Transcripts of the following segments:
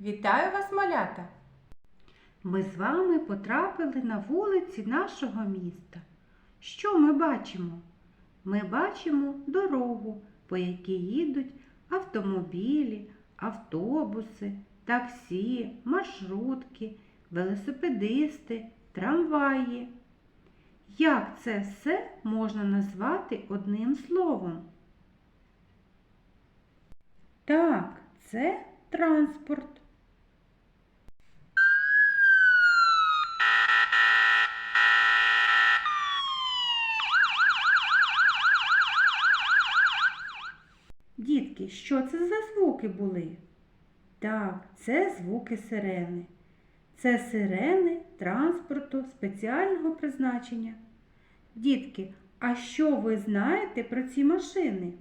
Вітаю вас, малята! Ми з вами потрапили на вулиці нашого міста. Що ми бачимо? Ми бачимо дорогу, по якій їдуть автомобілі, автобуси, таксі, маршрутки, велосипедисти, трамваї. Як це все можна назвати одним словом? Так, це транспорт. Дітки, що це за звуки були? Так, це звуки сирени. Це сирени транспорту спеціального призначення. Дітки, а що ви знаєте про ці машини?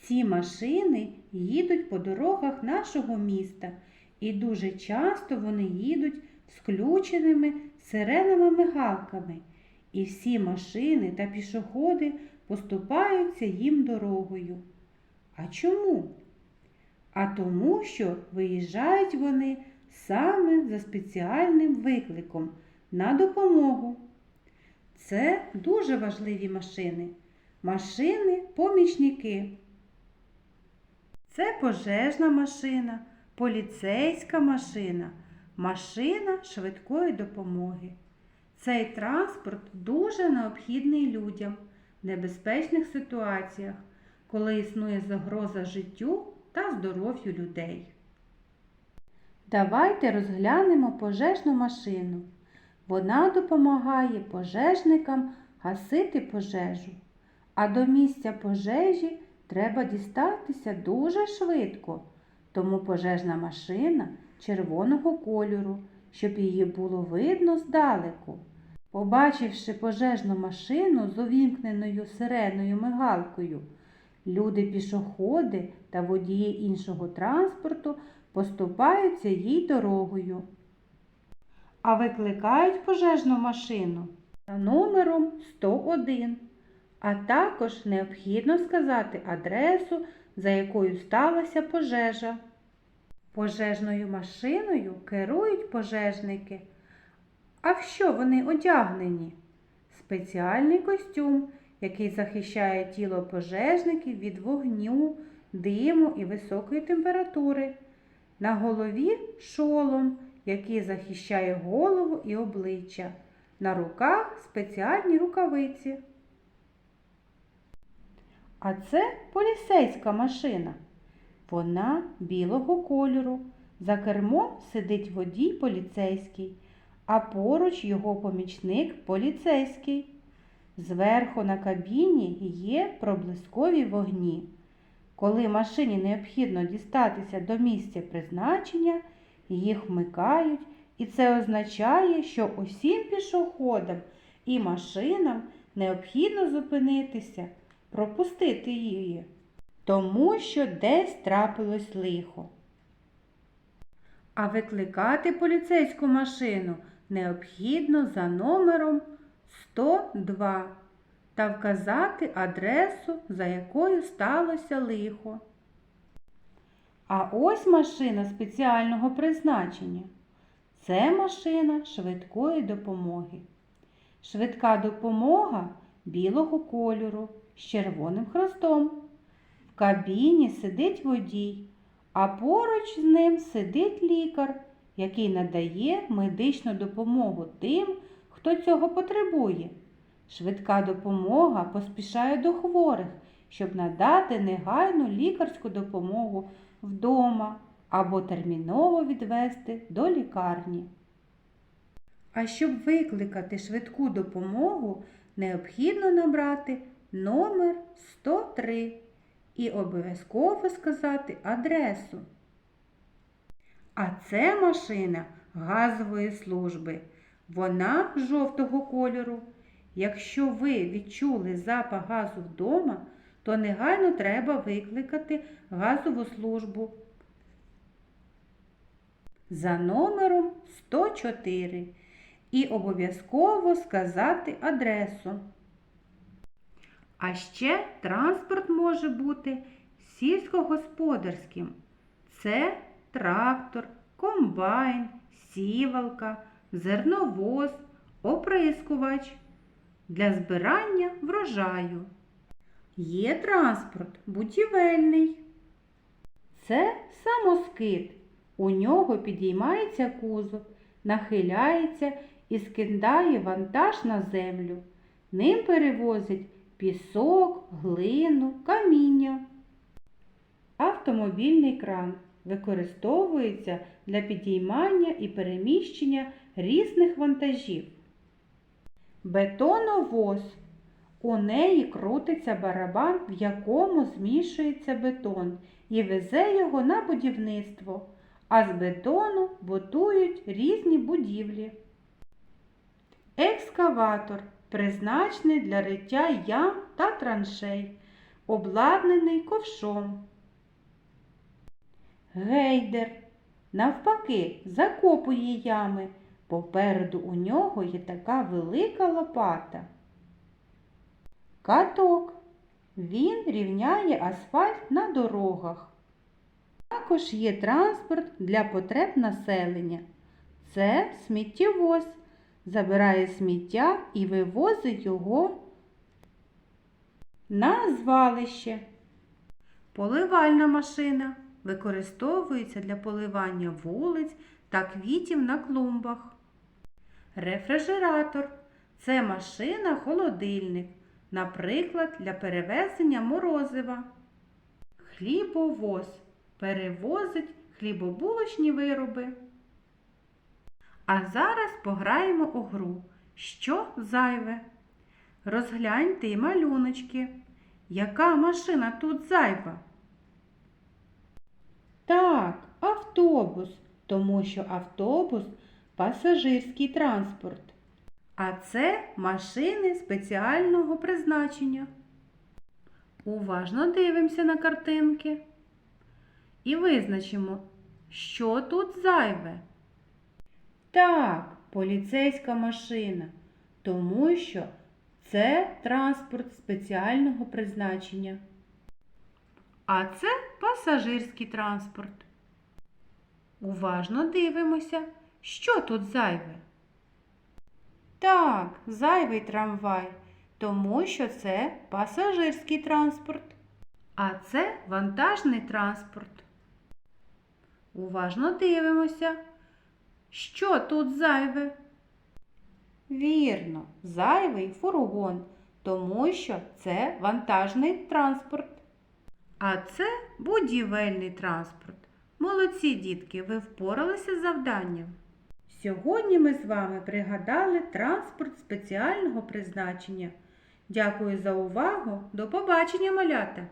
Ці машини їдуть по дорогах нашого міста, і дуже часто вони їдуть з включеними мигалками. І всі машини та пішоходи поступаються їм дорогою. А чому? А тому, що виїжджають вони саме за спеціальним викликом на допомогу. Це дуже важливі машини. Машини-помічники. Це пожежна машина, поліцейська машина, машина швидкої допомоги. Цей транспорт дуже необхідний людям небезпечних ситуаціях, коли існує загроза життю та здоров'ю людей. Давайте розглянемо пожежну машину. Вона допомагає пожежникам гасити пожежу, а до місця пожежі треба дістатися дуже швидко, тому пожежна машина червоного кольору, щоб її було видно здалеку. Побачивши пожежну машину з увімкненою сиреною мигалкою, люди-пішоходи та водії іншого транспорту поступаються їй дорогою. А викликають пожежну машину за номером 101. А також необхідно сказати адресу, за якою сталася пожежа. Пожежною машиною керують пожежники. А в що вони одягнені? Спеціальний костюм, який захищає тіло пожежників від вогню, диму і високої температури. На голові шолом, який захищає голову і обличчя. На руках спеціальні рукавиці. А це поліцейська машина. Вона білого кольору. За кермом сидить водій поліцейський, а поруч його помічник поліцейський. Зверху на кабіні є проблискові вогні. Коли машині необхідно дістатися до місця призначення, їх вмикають, і це означає, що усім пішоходам і машинам необхідно зупинитися, пропустити її, тому що десь трапилось лихо. А викликати поліцейську машину необхідно за номером 102 та вказати адресу, за якою сталося лихо. А ось машина спеціального призначення. Це машина швидкої допомоги. Швидка допомога білого кольору з червоним хрестом. В кабіні сидить водій, а поруч з ним сидить лікар, який надає медичну допомогу тим, хто цього потребує. Швидка допомога поспішає до хворих, щоб надати негайну лікарську допомогу вдома або терміново відвести до лікарні. А щоб викликати швидку допомогу, необхідно набрати номер 103 і обов'язково сказати адресу. А це машина газової служби. Вона жовтого кольору. Якщо ви відчули запах газу вдома, то негайно треба викликати газову службу за номером 104 і обов'язково сказати адресу. А ще транспорт може бути сільськогосподарським. Це трактор, комбайн, сівалка, зерновоз, оприскувач для збирання врожаю. Є транспорт будівельний. Це самоскид. У нього підіймається кузов, нахиляється і скидає вантаж на землю. Ним перевозять пісок, глину, каміння. Автомобільний кран використовується для підіймання і переміщення різних вантажів. Бетоновоз. У неї крутиться барабан, в якому змішується бетон, і везе його на будівництво, а з бетону будують різні будівлі. Екскаватор призначений для риття ям та траншей, обладнаний ковшом. Гейдер навпаки закопує ями. Попереду у нього є така велика лопата. Каток. Він рівняє асфальт на дорогах. Також є транспорт для потреб населення. Це сміттєвоз. Забирає сміття і вивозить його на звалище. Поливальна машина використовується для поливання вулиць та квітів на клумбах. Рефрижератор це машина-холодильник, наприклад, для перевезення морозива. Хлібовоз перевозить хлібобулочні вироби. А зараз пограємо у гру. Що зайве? Розгляньте й малюночки. Яка машина тут зайва? Так, автобус, тому що автобус пасажирський транспорт. А це машини спеціального призначення. Уважно дивимося на картинки і визначимо, що тут зайве. Так, поліцейська машина, тому що це транспорт спеціального призначення. А це пасажирський транспорт. Уважно дивимося, що тут зайве. Так, зайвий трамвай, тому що це пасажирський транспорт. А це вантажний транспорт. Уважно дивимося, що тут зайве. Вірно, зайвий фургон, тому що це вантажний транспорт. А це будівельний транспорт. Молодці дітки, ви впоралися з завданням. Сьогодні ми з вами пригадали транспорт спеціального призначення. Дякую за увагу. До побачення, малята!